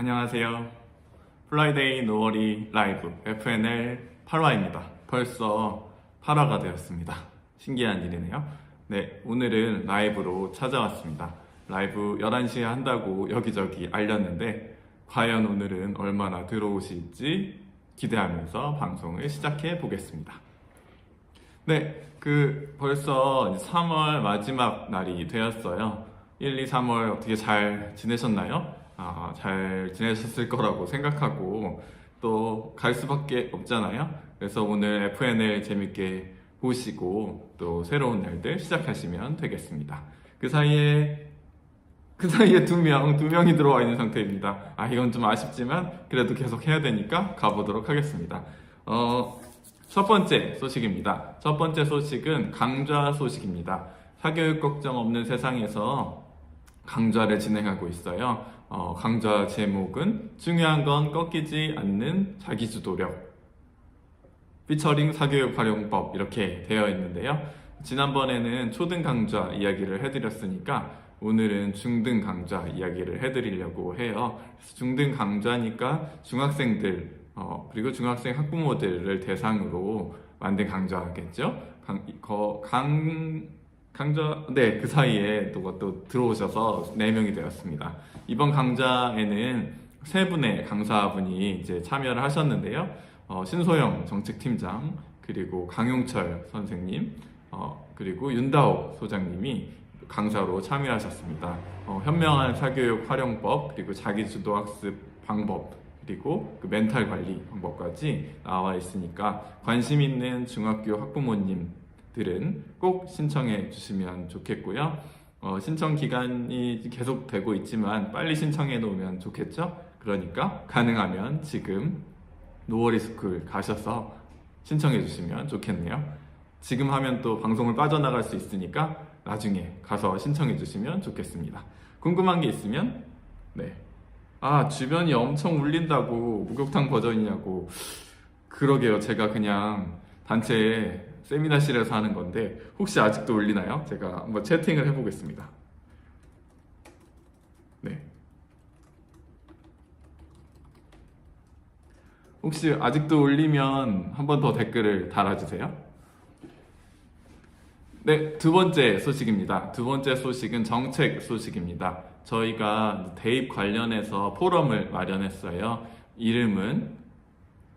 안녕하세요. 플라이데이 노어리 라이브 FNL 8화입니다. 벌써 8화가 되었습니다. 신기한 일이네요. 네, 오늘은 라이브로 찾아왔습니다. 라이브 11시에 한다고 여기저기 알렸는데 과연 오늘은 얼마나 들어오실지 기대하면서 방송을 시작해 보겠습니다. 네, 그 벌써 이제 3월 마지막 날이 되었어요. 1, 2, 3월 어떻게 잘 지내셨나요? 아, 잘 지내셨을 거라고 생각하고 또 갈 수밖에 없잖아요. 그래서 오늘 FN을 재밌게 보시고 또 새로운 날들 시작하시면 되겠습니다. 그 사이에 그 사이에 두 명, 두 명이 들어와 있는 상태입니다. 아, 이건 좀 아쉽지만 그래도 계속 해야 되니까 가보도록 하겠습니다. 어, 첫 번째 소식입니다. 첫 번째 소식은 강좌 소식입니다. 사교육 걱정 없는 세상에서 강좌를 진행하고 있어요. 어, 강좌 제목은 중요한 건 꺾이지 않는 자기주도력. 피처링 사교육 활용법 이렇게 되어 있는데요. 지난번에는 초등 강좌 이야기를 해드렸으니까 오늘은 중등 강좌 이야기를 해드리려고 해요. 중등 강좌니까 중학생들 어, 그리고 중학생 학부모들을 대상으로 만든 강좌겠죠. 강, 거, 강 강좌 네그 사이에 또, 또 들어오셔서 4명이 되었습니다. 이번 강좌에는 세 분의 강사분이 이제 참여를 하셨는데요. 어, 신소영 정책팀장 그리고 강용철 선생님 어, 그리고 윤다호 소장님이 강사로 참여하셨습니다. 어, 현명한 사교육 활용법 그리고 자기주도 학습 방법 그리고 그 멘탈 관리 방법까지 나와 있으니까 관심 있는 중학교 학부모님 들은 꼭 신청해 주시면 좋겠고요. 어, 신청 기간이 계속 되고 있지만 빨리 신청해 놓으면 좋겠죠? 그러니까 가능하면 지금 노어리 스쿨 가셔서 신청해 주시면 좋겠네요. 지금 하면 또 방송을 빠져나갈 수 있으니까 나중에 가서 신청해 주시면 좋겠습니다. 궁금한 게 있으면 네. 아, 주변이 엄청 울린다고 목욕탕 버전이냐고. 그러게요. 제가 그냥 단체 세미나실에서 하는 건데 혹시 아직도 울리나요? 제가 한번 채팅을 해보겠습니다. 네. 혹시 아직도 울리면 한 번 더 댓글을 달아주세요. 네, 두 번째 소식입니다. 두 번째 소식은 정책 소식입니다. 저희가 대입 관련해서 포럼을 마련했어요. 이름은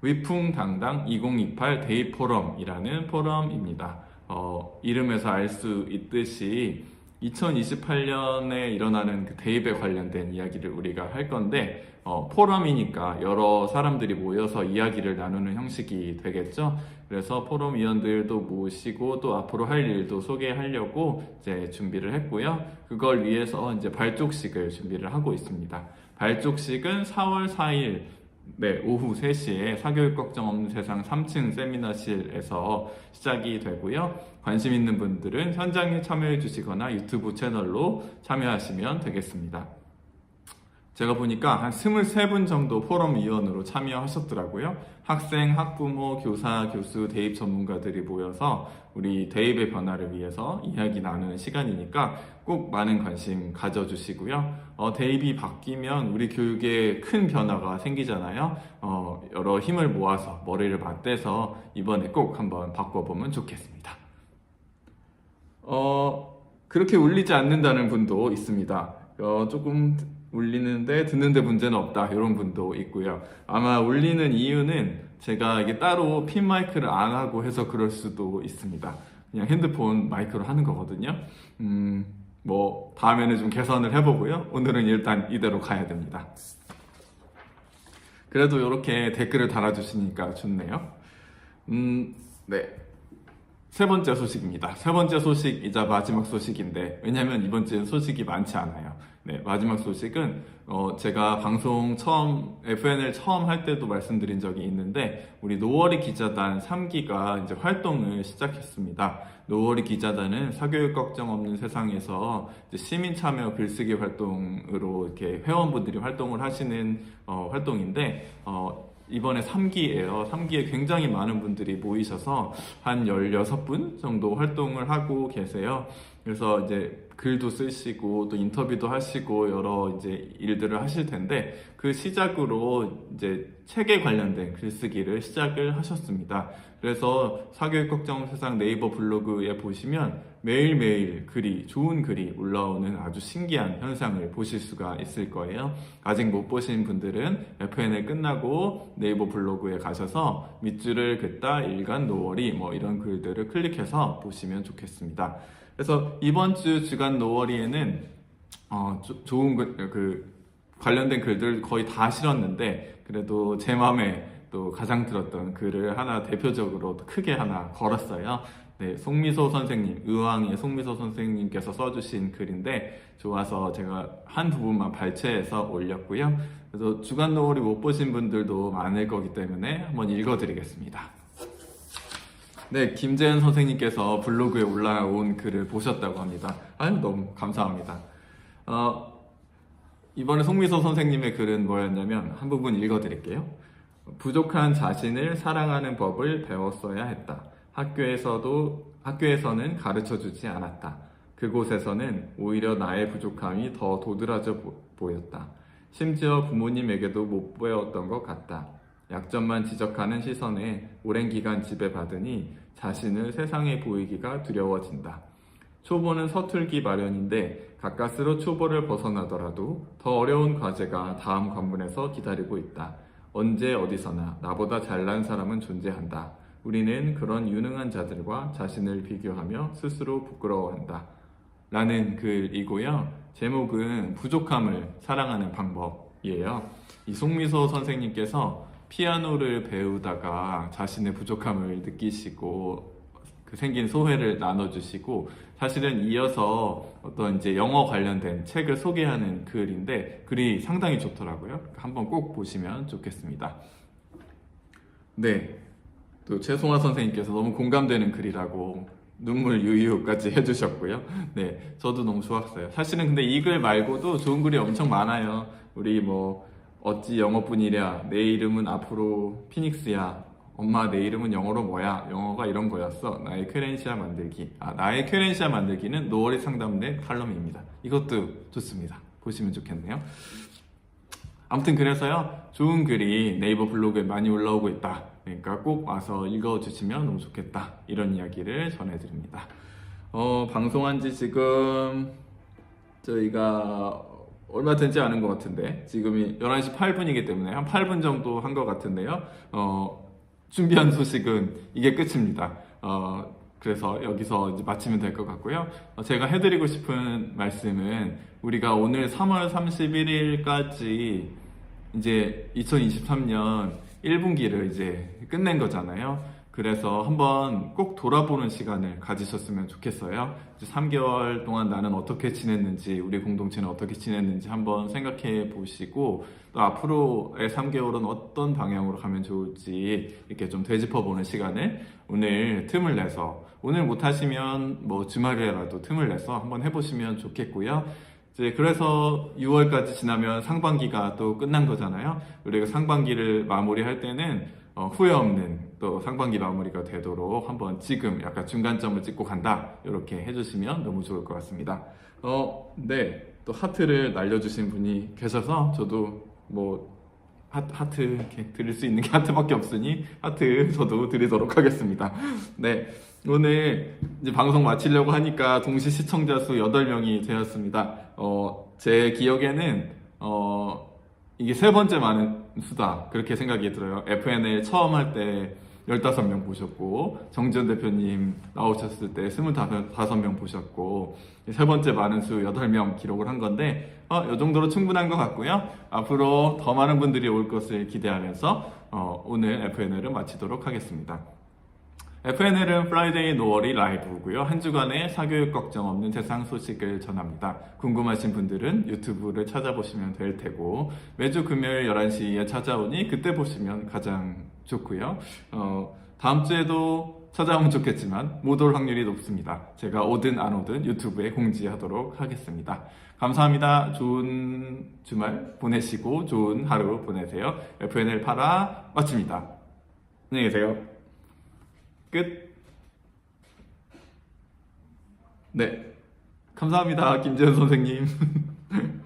위풍당당 2028 대입 포럼이라는 포럼입니다. 어, 이름에서 알 수 있듯이 2028년에 일어나는 그 대입에 관련된 이야기를 우리가 할 건데 어, 포럼이니까 여러 사람들이 모여서 이야기를 나누는 형식이 되겠죠. 그래서 포럼 위원들도 모시고 또 앞으로 할 일도 소개하려고 이제 준비를 했고요. 그걸 위해서 이제 발족식을 준비를 하고 있습니다. 발족식은 4월 4일 네, 오후 3시에 사교육 걱정 없는 세상 3층 세미나실에서 시작이 되고요. 관심 있는 분들은 현장에 참여해 주시거나 유튜브 채널로 참여하시면 되겠습니다. 제가 보니까 한 23분 정도 포럼 위원으로 참여하셨더라고요. 학생, 학부모, 교사, 교수, 대입 전문가들이 모여서 우리 대입의 변화를 위해서 이야기 나누는 시간이니까 꼭 많은 관심 가져주시고요. 어, 대입이 바뀌면 우리 교육에 큰 변화가 생기잖아요. 어, 여러 힘을 모아서 머리를 맞대서 이번에 꼭 한번 바꿔보면 좋겠습니다. 어, 그렇게 울리지 않는다는 분도 있습니다. 어, 조금 울리는데 듣는데 문제는 없다 이런 분도 있고요. 아마 울리는 이유는 제가 이게 따로 핀 마이크를 안 하고 해서 그럴 수도 있습니다. 그냥 핸드폰 마이크로 하는 거거든요. 음, 뭐 다음에는 좀 개선을 해보고요. 오늘은 일단 이대로 가야 됩니다. 그래도 이렇게 댓글을 달아주시니까 좋네요. 음, 네. 세 번째 소식입니다. 세 번째 소식이자 마지막 소식인데, 왜냐면 이번 주엔 소식이 많지 않아요. 네, 마지막 소식은, 어, 제가 방송 처음, FN을 처음 할 때도 말씀드린 적이 있는데, 우리 노월이 기자단 3기가 이제 활동을 시작했습니다. 노월이 기자단은 사교육 걱정 없는 세상에서 시민 참여 글쓰기 활동으로 이렇게 회원분들이 활동을 하시는 어, 활동인데, 어, 이번에 3기예요. 3기에 굉장히 많은 분들이 모이셔서 한 16분 정도 활동을 하고 계세요. 그래서 이제 글도 쓰시고 또 인터뷰도 하시고 여러 이제 일들을 하실 텐데 그 시작으로 이제 책에 관련된 글쓰기를 시작을 하셨습니다. 그래서 사교육 걱정 세상 네이버 블로그에 보시면 매일매일 글이 좋은 글이 올라오는 아주 신기한 현상을 보실 수가 있을 거예요. 아직 못 보신 분들은 FN을 끝나고 네이버 블로그에 가셔서 밑줄을 긋다 일간 노월이 뭐 이런 글들을 클릭해서 보시면 좋겠습니다. 그래서 이번 주 주간 노월이에는 어, 조- 좋은 글, 그 관련된 글들 거의 다 실었는데 그래도 제 마음에 또 가장 들었던 글을 하나 대표적으로 크게 하나 걸었어요. 네, 송미소 선생님, 의왕의 송미소 선생님께서 써주신 글인데 좋아서 제가 한 부분만 발췌해서 올렸고요. 그래서 주간 노을이 못 보신 분들도 많을 거기 때문에 한번 읽어드리겠습니다. 네, 김재현 선생님께서 블로그에 올라온 글을 보셨다고 합니다. 아유, 너무 감사합니다. 어, 이번에 송미소 선생님의 글은 뭐였냐면 한 부분 읽어드릴게요. 부족한 자신을 사랑하는 법을 배웠어야 했다. 학교에서도 학교에서는 가르쳐 주지 않았다. 그곳에서는 오히려 나의 부족함이 더 도드라져 보- 보였다. 심지어 부모님에게도 못 배웠던 것 같다. 약점만 지적하는 시선에 오랜 기간 지배받으니 자신을 세상에 보이기가 두려워진다. 초보는 서툴기 마련인데 가까스로 초보를 벗어나더라도 더 어려운 과제가 다음 관문에서 기다리고 있다. 언제 어디서나 나보다 잘난 사람은 존재한다. 우리는 그런 유능한 자들과 자신을 비교하며 스스로 부끄러워한다. 라는 글이고요. 제목은 부족함을 사랑하는 방법이에요. 이 송미소 선생님께서 피아노를 배우다가 자신의 부족함을 느끼시고 그 생긴 소회를 나눠주시고 사실은 이어서 어떤 이제 영어 관련된 책을 소개하는 글인데 글이 상당히 좋더라고요. 한번 꼭 보시면 좋겠습니다. 네. 또 최송화 선생님께서 너무 공감되는 글이라고 눈물 유유까지 해주셨고요. 네, 저도 너무 좋았어요. 사실은 근데 이 글 말고도 좋은 글이 엄청 많아요. 우리 뭐 어찌 영어뿐이랴, 내 이름은 앞으로 피닉스야, 엄마 내 이름은 영어로 뭐야? 영어가 이런 거였어. 나의 퀘렌시아 만들기. 아, 나의 퀘렌시아 만들기는 노월의 상담대 칼럼입니다. 이것도 좋습니다. 보시면 좋겠네요. 아무튼 그래서요 좋은 글이 네이버 블로그에 많이 올라오고 있다 그러니까 꼭 와서 읽어주시면 너무 좋겠다 이런 이야기를 전해드립니다 어 방송한 지 지금 저희가 얼마 되지 않은 것 같은데 지금이 11시 8분이기 때문에 한 8분 정도 한 것 같은데요 어 준비한 소식은 이게 끝입니다 어 그래서 여기서 이제 마치면 될 것 같고요. 어, 제가 해드리고 싶은 말씀은 우리가 오늘 3월 31일까지 이제 2023년 1분기를 이제 끝낸 거잖아요. 그래서 한번 꼭 돌아보는 시간을 가지셨으면 좋겠어요. 이제 3개월 동안 나는 어떻게 지냈는지, 우리 공동체는 어떻게 지냈는지 한번 생각해 보시고, 또 앞으로의 3개월은 어떤 방향으로 가면 좋을지 이렇게 좀 되짚어 보는 시간을 오늘 틈을 내서, 오늘 못하시면 뭐 주말이라도 틈을 내서 한번 해보시면 좋겠고요. 이제 그래서 6월까지 지나면 상반기가 또 끝난 거잖아요. 우리가 상반기를 마무리할 때는 어, 후회 없는 또 상반기 마무리가 되도록 한번 지금 약간 중간점을 찍고 간다 이렇게 해주시면 너무 좋을 것 같습니다. 어, 네, 또 하트를 날려주신 분이 계셔서 저도 뭐 하, 하트 이렇게 드릴 수 있는 게 하트밖에 없으니 하트 저도 드리도록 하겠습니다. 네. 오늘 이제 방송 마치려고 하니까 동시 시청자 수 8명이 되었습니다. 어, 제 기억에는 어, 이게 세 번째 많은 수다. 그렇게 생각이 들어요. FNL 처음 할 때 15명 보셨고, 정지현 대표님 나오셨을 때 25명 보셨고, 세 번째 많은 수 8명 기록을 한 건데, 어, 이 정도로 충분한 것 같고요. 앞으로 더 많은 분들이 올 것을 기대하면서, 어, 오늘 FNL을 마치도록 하겠습니다. FNL은 프라이데이 노월이 라이브고요. 한 주간의 사교육 걱정 없는 세상 소식을 전합니다. 궁금하신 분들은 유튜브를 찾아보시면 될 테고 매주 금요일 11시에 찾아오니 그때 보시면 가장 좋고요. 어, 다음 주에도 찾아오면 좋겠지만 못 올 확률이 높습니다. 제가 오든 안 오든 유튜브에 공지하도록 하겠습니다. 감사합니다. 좋은 주말 보내시고 좋은 하루 보내세요. FNL 파라 마칩니다. 안녕히 계세요. 끝. 네. 감사합니다, 김재현 선생님.